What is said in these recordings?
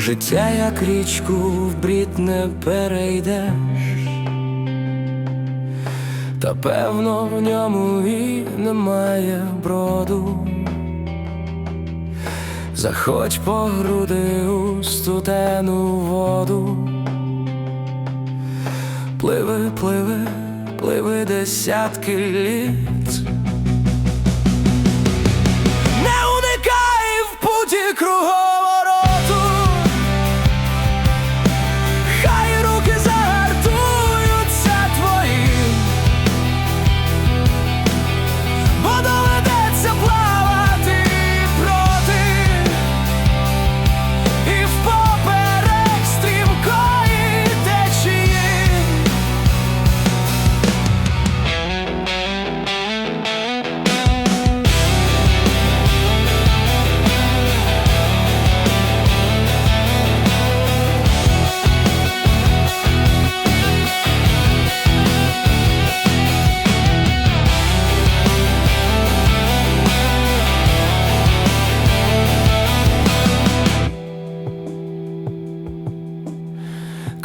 Життя, як річку, в брід не перейдеш, та певно в ньому і немає броду. Заходь по груди у студену воду. Пливи, пливи, пливи десятки літ.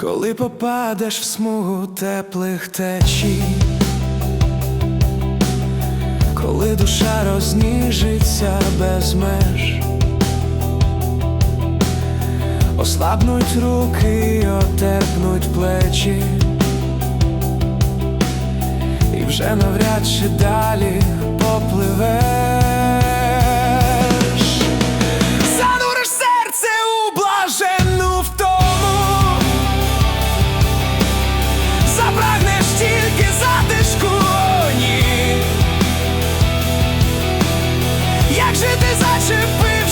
Коли попадеш в смугу теплих течій, коли душа розніжиться без меж, ослабнуть руки, отерпнуть плечі, і вже навряд чи далі попливеш. як же ти зачепив?